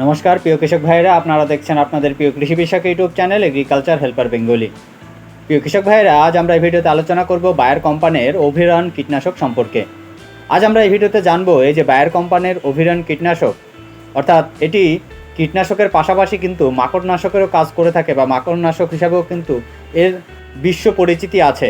নমস্কার, প্রিয় কৃষক ভাইয়েরা, আপনারা দেখছেন আপনাদের প্রিয় কৃষি বিষয়ক YouTube channel agriculture helper Bengali. প্রিয় কৃষক ভাইয়েরা, আজ আমরা এই ভিডিওতে আলোচনা করব বায়ার কোম্পানির অভিরন কীটনাশক সম্পর্কে। আজ আমরা এই ভিডিওতে জানব এই যে বায়ার কোম্পানির অভিরন কীটনাশক, অর্থাৎ এটি কীটনাশকের পাশাপাশি কিন্তু মাকড়নাশকেরও কাজ করে থাকে বা মাকড়নাশক হিসাবেও কিন্তু এর বিশ্ব পরিচিতি আছে।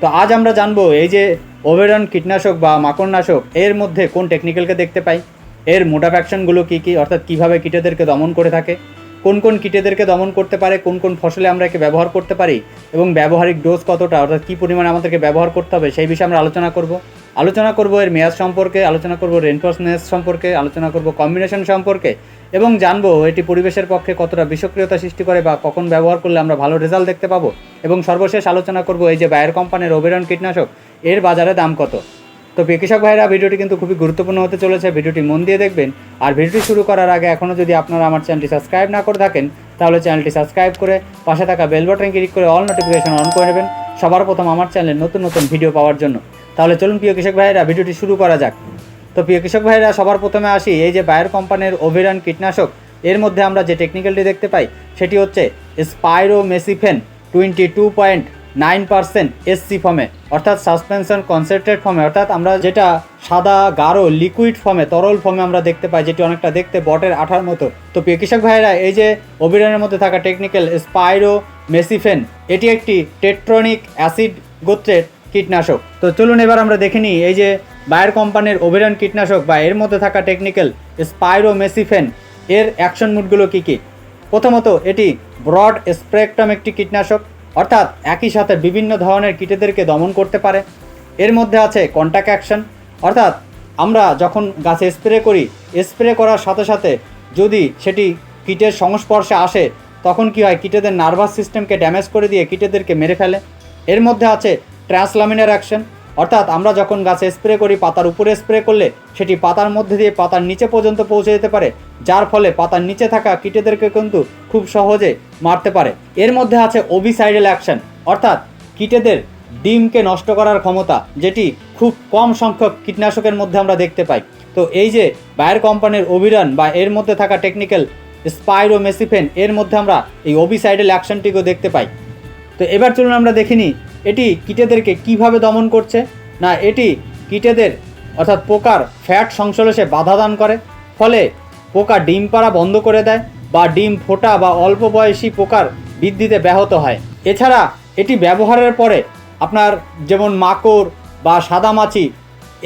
তো আজ আমরা জানব এই যে ওভেরন কীটনাশক বা মাকড়নাশক, এর মধ্যে কোন টেকনিক্যালকে দেখতে পাই? এর মোটাপ অ্যাকশনগুলো কী কী? অর্থাৎ কীভাবে কীটেদেরকে দমন করে থাকে? কোন কোন কীটেদেরকে দমন করতে পারে? কোন কোন ফসলে আমরা একে ব্যবহার করতে পারি? এবং ব্যবহারিক ডোজ কতটা? অর্থাৎ কী পরিমাণে আমাদেরকে ব্যবহার করতে হবে? সেই বিষয়ে আমরা আলোচনা করব। আলোচনা করব এর মেয়াদ সম্পর্কে, আলোচনা করব রেনফোর্সনেস সম্পর্কে, আলোচনা করব কম্বিনেশন সম্পর্কে, এবং জানব এটি পরিবেশের পক্ষে কতটা বিষক্রিয়তা সৃষ্টি করে বা কখন ব্যবহার করলে আমরা ভালো রেজাল্ট দেখতে পাবো। এবং সর্বশেষ আলোচনা করব এই যে বায়ার কোম্পানির ওবেরন কীটনাশক, এর বাজারে দাম কত? তো কৃষক ভাইরা ভিডিওটি কিন্তু খুবই গুরুত্বপূর্ণ হতে চলেছে। ভিডিওটি মন দিয়ে দেখবেন। আর ভিডিওটি শুরু করার আগে এখনও যদি আপনারা আমার চ্যানেলটি সাবস্ক্রাইব না করে থাকেন, তাহলে চ্যানেলটি সাবস্ক্রাইব করে পাশে থাকা বেল বাটন ক্লিক করে অল নোটিফিকেশন অন করে নেবেন। সবার প্রথম আমার চ্যানেলে নতুন নতুন ভিডিও পাওয়ার জন্য। তাহলে চলুন প্রিয় কৃষক ভাইরা, ভিডিওটি শুরু করা যাক। তো প্রিয় কৃষক ভাইরা, সবার প্রথমে আসি এই যে বায়ার কোম্পানির ওভেরান কীটনাশক। এর মধ্যে আমরা যে টেকনিক্যালটি দেখতে পাই, সেটি হচ্ছে spiromesifen twenty two point nine percent SC ফর্মে অর্থাৎ সাসপেনশন কনসেন্ট্রেট ফর্মে অর্থাৎ আমরা যেটা সাদা, গাঢ় লিকুইড ফর্মে তরল ফর্মে আমরা দেখতে পাই, যেটি অনেকটা দেখতে বটের আঠার মতো। তো প্রিয় কৃষক ভাইয়েরা, এই যে অভিযানের মধ্যে থাকা টেকনিক্যাল স্পাইরো মেসিফেন এটি একটি টেট্রনিক অ্যাসিড গোত্রের কীটনাশক। তো চলুন এবার আমরা দেখে নিই, এই যে বায়ার কোম্পানির অভিরান কীটনাশক বা এর মধ্যে থাকা টেকনিক্যাল স্পাইরো মেসিফেন এর অ্যাকশন মুডগুলো কী কী? প্রথমত, এটি ব্রড স্প্রেকটম একটি কীটনাশক। অর্থাৎ একই সাথে বিভিন্ন ধরনের কীটেদেরকে দমন করতে পারে। এর মধ্যে আছে কন্ট্যাক্ট অ্যাকশন অর্থাৎ আমরা যখন গাছে স্প্রে করি স্প্রে করার সাথে সাথে যদি সেটি কীটের সংস্পর্শে আসে, তখন কি হয়? কীটেদের নার্ভাস সিস্টেমকে ড্যামেজ করে দিয়ে কীটেদেরকে মেরে ফেলে। এর মধ্যে আছে ট্রান্সলামিনার অ্যাকশন অর্থাৎ আমরা যখন গাছে স্প্রে করি, পাতার উপরে স্প্রে করলে সেটি পাতার মধ্যে দিয়ে পাতার নিচে পর্যন্ত পৌঁছে যেতে পারে, যার ফলে পাতার নিচে থাকা কীটেদেরকে কিন্তু খুব সহজে মারতে পারে। এর মধ্যে আছে ওবিসাইডাল অ্যাকশন অর্থাৎ কীটেদের ডিমকে নষ্ট করার ক্ষমতা, যেটি খুব কম সংখ্যক কীটনাশকের মধ্যে আমরা দেখতে পাই। তো এই যে বায়ার কোম্পানির অভিরান বা এর মধ্যে থাকা টেকনিক্যাল স্পাইরোমেসিফেন এর মধ্যে আমরা এই ওবিসাইডাল অ্যাকশনটিকেও দেখতে পাই। তো এবার চলুন আমরা দেখিনি এটি কীটেদেরকে কীভাবে দমন করছে? না, এটি কীটেদের, অর্থাৎ পোকার ফ্যাট সংশ্লেষে বাধা দান করে। ফলে পোকা ডিম পাড়া বন্ধ করে দেয় বা ডিম ফোটা বা অল্প বয়সী পোকার বৃদ্ধিতে ব্যাহত হয়। এছাড়া এটি ব্যবহারের পরে আপনার যেমন মাকড় বা সাদামাছি,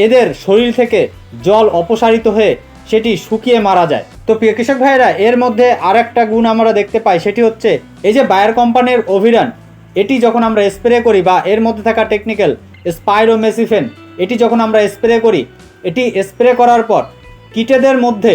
এদের শরীর থেকে জল অপসারিত হয়ে সেটি শুকিয়ে মারা যায়। তো প্রিয় কৃষক ভাইয়েরা, এর মধ্যে আর একটা গুণ আমরা দেখতে পাই, সেটি হচ্ছে এই যে বায়ার কোম্পানির অভিরান এটি যখন আমরা স্প্রে করি বা এর মধ্যে থাকা টেকনিক্যাল স্পাইরোমেসিফেন এটি যখন আমরা স্প্রে করি, এটি স্প্রে করার পর কীটেদের মধ্যে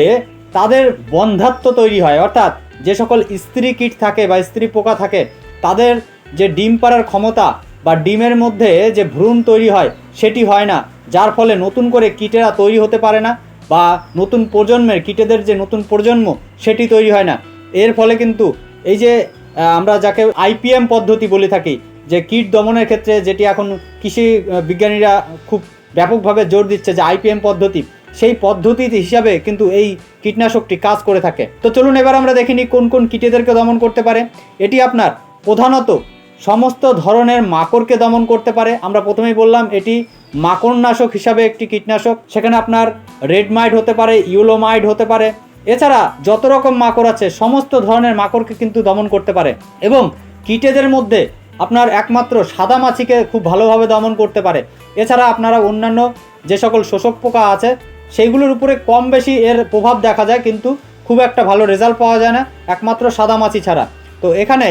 তাদের বন্ধাত্ম তৈরি হয়। অর্থাৎ যে সকল স্ত্রী কীট থাকে বা স্ত্রী পোকা থাকে, তাদের যে ডিম পাড়ার ক্ষমতা বা ডিমের মধ্যে যে ভ্রূণ তৈরি হয়, সেটি হয় না। যার ফলে নতুন করে কীটেরা তৈরি হতে পারে না বা নতুন প্রজন্মের, কীটেদের যে নতুন প্রজন্ম, সেটি তৈরি হয় না। এর ফলে কিন্তু এই যে আমরা যাকে আইপিএম পদ্ধতি বলে থাকি, যে কীট দমনের ক্ষেত্রে যেটি এখন কৃষি বিজ্ঞানীরা খুব ব্যাপকভাবে জোর দিচ্ছে যে আইপিএম পদ্ধতি, সেই পদ্ধতি হিসাবে কিন্তু এই কীটনাশকটি কাজ করে থাকে। তো চলুন এবার আমরা দেখিনি কোন কোন কীটেদেরকে দমন করতে পারে। এটি আপনার প্রধানত সমস্ত ধরনের মাকড়কে দমন করতে পারে। আমরা প্রথমেই বললাম এটি মাকড়নাশক হিসাবে একটি কীটনাশক। সেখানে আপনার রেড মাইট হতে পারে, ইউলোমাইড হতে পারে এছাড়া যত রকম মাকড় আছে, সমস্ত ধরনের মাকড়কে কিন্তু দমন করতে পারে এবং কীটেদের মধ্যে আপনার একমাত্র সাদা মাছিকে খুব ভালোভাবে দমন করতে পারে। এছাড়া আপনারা অন্যান্য যে সকল শোষক পোকা আছে, সেইগুলোর উপরে কম বেশি এর প্রভাব দেখা যায়, কিন্তু খুব একটা ভালো রেজাল্ট পাওয়া যায় না, একমাত্র সাদা মাছি ছাড়া। তো এখানে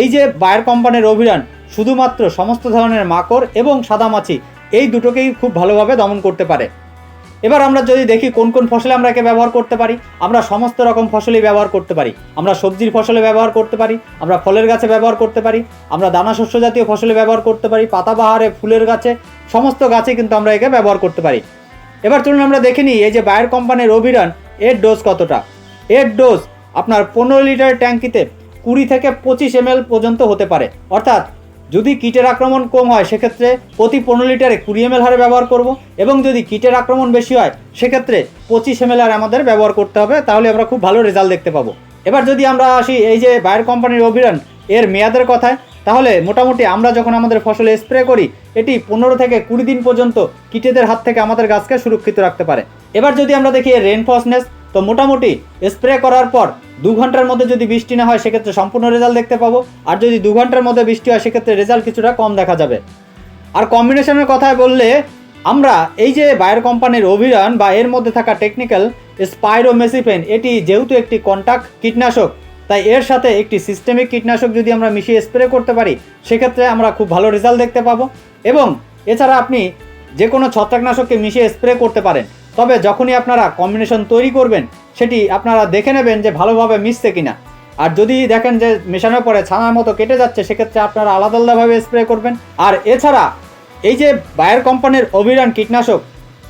এই যে বায়ার কোম্পানির অভিযান, শুধুমাত্র সমস্ত ধরনের মাকড় এবং সাদা মাছি, এই দুটোকেই খুব ভালোভাবে দমন করতে পারে। এবার আমরা যদি দেখি কোন কোন ফসলে আমরা একে ব্যবহার করতে পারি, আমরা সমস্ত রকম ফসলই ব্যবহার করতে পারি। আমরা সবজির ফসলে ব্যবহার করতে পারি, আমরা ফলের গাছে ব্যবহার করতে পারি, আমরা দানা শস্য জাতীয় ফসলে ব্যবহার করতে পারি, পাতাবাহারে, ফুলের গাছে, সমস্ত গাছে কিন্তু আমরা একে ব্যবহার করতে পারি। এবার চলুন আমরা দেখে নিই, এই যে বায়ার কোম্পানির অভিরান এর ডোজ কতটা? এর ডোজ আপনার পনেরো লিটার ট্যাঙ্কিতে কুড়ি থেকে পঁচিশ এম পর্যন্ত হতে পারে। অর্থাৎ যদি কীটের আক্রমণ কম হয়, সেক্ষেত্রে প্রতি পনেরো লিটারে কুড়ি এম হারে ব্যবহার করব এবং যদি কীটের আক্রমণ বেশি হয়, সেক্ষেত্রে পঁচিশ এম আর আমাদের ব্যবহার করতে হবে, তাহলে আমরা খুব ভালো রেজাল্ট দেখতে পাবো। এবার যদি আমরা আসি, এই যে বায়ার কোম্পানির অভিযান এর মেয়াদের কথায়, তাহলে মোটামুটি আমরা যখন আমাদের ফসলে স্প্রে করি, এটি পনেরো থেকে কুড়ি দিন পর্যন্ত কীটেদের হাত থেকে আমাদের গাছকে সুরক্ষিত রাখতে পারে। এবার যদি আমরা দেখি রেনফসনেস তো মোটামুটি স্প্রে করার পর দু ঘণ্টার মধ্যে যদি বৃষ্টি না হয়, সেক্ষেত্রে সম্পূর্ণ রেজাল্ট দেখতে পাবো। আর যদি দু ঘণ্টার মধ্যে বৃষ্টি হয়, সেক্ষেত্রে রেজাল্ট কিছুটা কম দেখা যাবে। আর কম্বিনেশনের কথায় বললে, আমরা এই যে বায়ার কোম্পানির অভিযান বা এর মধ্যে থাকা টেকনিক্যাল স্পাইরোমেসিফেন এটি যেহেতু একটি কন্টাক্ট কীটনাশক, তাই এর সাথে একটি সিস্টেমিক কীটনাশক যদি আমরা মিশিয়ে স্প্রে করতে পারি, সেক্ষেত্রে আমরা খুব ভালো রেজাল্ট দেখতে পাবো। এবং এছাড়া আপনি যে কোনো ছত্রাকনাশককে মিশিয়ে স্প্রে করতে পারেন। তবে যখনই আপনারা কম্বিনেশন তৈরি করবেন, সেটি আপনারা দেখে নেবেন যে ভালোভাবে মিশছে কিনা। আর যদি দেখেন যে মেশানোর পরে ছানার মতো কেটে যাচ্ছে, সেক্ষেত্রে আপনারা আলাদা আলাদাভাবে স্প্রে করবেন। আর এছাড়া এই যে বায়ার কোম্পানির অভিরান কীটনাশক,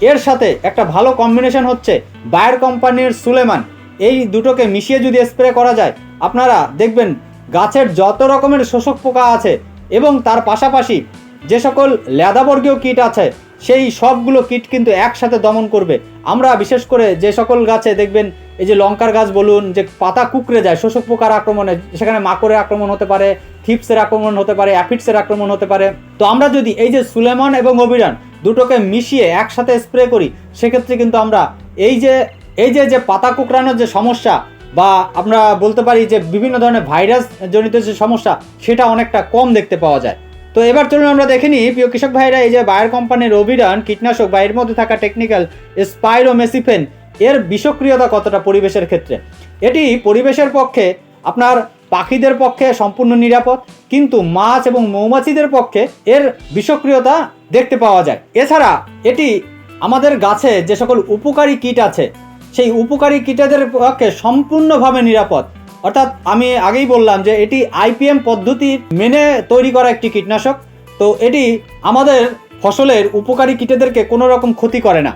এর সাথে একটা ভালো কম্বিনেশন হচ্ছে বায়ার কোম্পানির সুলেমান এই দুটোকে মিশিয়ে যদি স্প্রে করা যায়, আপনারা দেখবেন গাছের যত রকমের শোষক পোকা আছে এবং তার পাশাপাশি যে সকল লেদাবর্গীয় কীট আছে সেই সবগুলো কীট কিন্তু একসাথে দমন করবে। আমরা বিশেষ করে যে সকল গাছে দেখবেন, এই যে লঙ্কার গাছ বলুন, যে পাতা কুকড়ে যায়, শোষক পোকার আক্রমণে, সেখানে মাকড়ের আক্রমণ হতে পারে, থিপসের আক্রমণ হতে পারে অ্যাফিডসের আক্রমণ হতে পারে। তো আমরা যদি এই যে সুলেমন এবং অভিরান দুটোকে মিশিয়ে একসাথে স্প্রে করি, সেক্ষেত্রে কিন্তু আমরা এই যে এই যে যে পাতা কুকড়ানোর যে সমস্যা বা আমরা বলতে পারি যে বিভিন্ন ধরনের ভাইরাস জনিত যে সমস্যা, সেটা অনেকটা কম দেখতে পাওয়া যায়। তো এবার চলুন আমরা দেখে নিই, প্রিয় কৃষক ভাইরা, এই যে বায়ার কোম্পানির অভিরান কীটনাশক বা এর মধ্যে থাকা টেকনিক্যাল স্পাইরোমেসিফেন এর বিষক্রিয়তা কতটা পরিবেশের ক্ষেত্রে? এটি পরিবেশের পক্ষে, আপনার পাখিদের পক্ষে সম্পূর্ণ নিরাপদ, কিন্তু মাছ এবং মৌমাছিদের পক্ষে এর বিষক্রিয়তা দেখতে পাওয়া যায়। এছাড়া এটি আমাদের গাছে যে সকল উপকারী কীট আছে, সেই উপকারী কীটেদের পক্ষে সম্পূর্ণভাবে নিরাপদ। অর্থাৎ আমি আগেই বললাম যে এটি আইপিএম পদ্ধতি মেনে তৈরি করা একটি কীটনাশক। তো এটি আমাদের ফসলের উপকারী কীটেদেরকে কোনো রকম ক্ষতি করে না।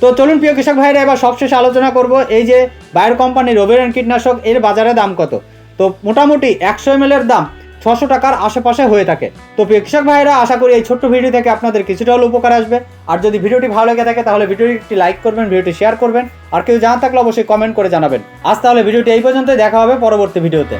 তো চলুন প্রিয় কৃষক ভাইরা এবার সবশেষে আলোচনা করব এই যে বায়ার কোম্পানির রোবেরন কীটনাশক, এর বাজারে দাম কত? তো মোটামুটি একশো এম দাম ছশো টাকার আশেপাশে হয়ে থাকে। তো প্রেক্ষক কৃষক ভাইরা আশা করি এই ছোট্ট ভিডিও থেকে আপনাদের কিছুটা হলেও উপকার আসবে। আর যদি ভিডিওটি ভালো লেগে থাকে, তাহলে ভিডিওটি একটি লাইক করবেন, ভিডিওটি শেয়ার করবেন। আর কেউ জানা থাকলে অবশ্যই কমেন্ট করে জানাবেন। আজ তাহলে ভিডিওটি এই পর্যন্তই, দেখা হবে পরবর্তী ভিডিওতে।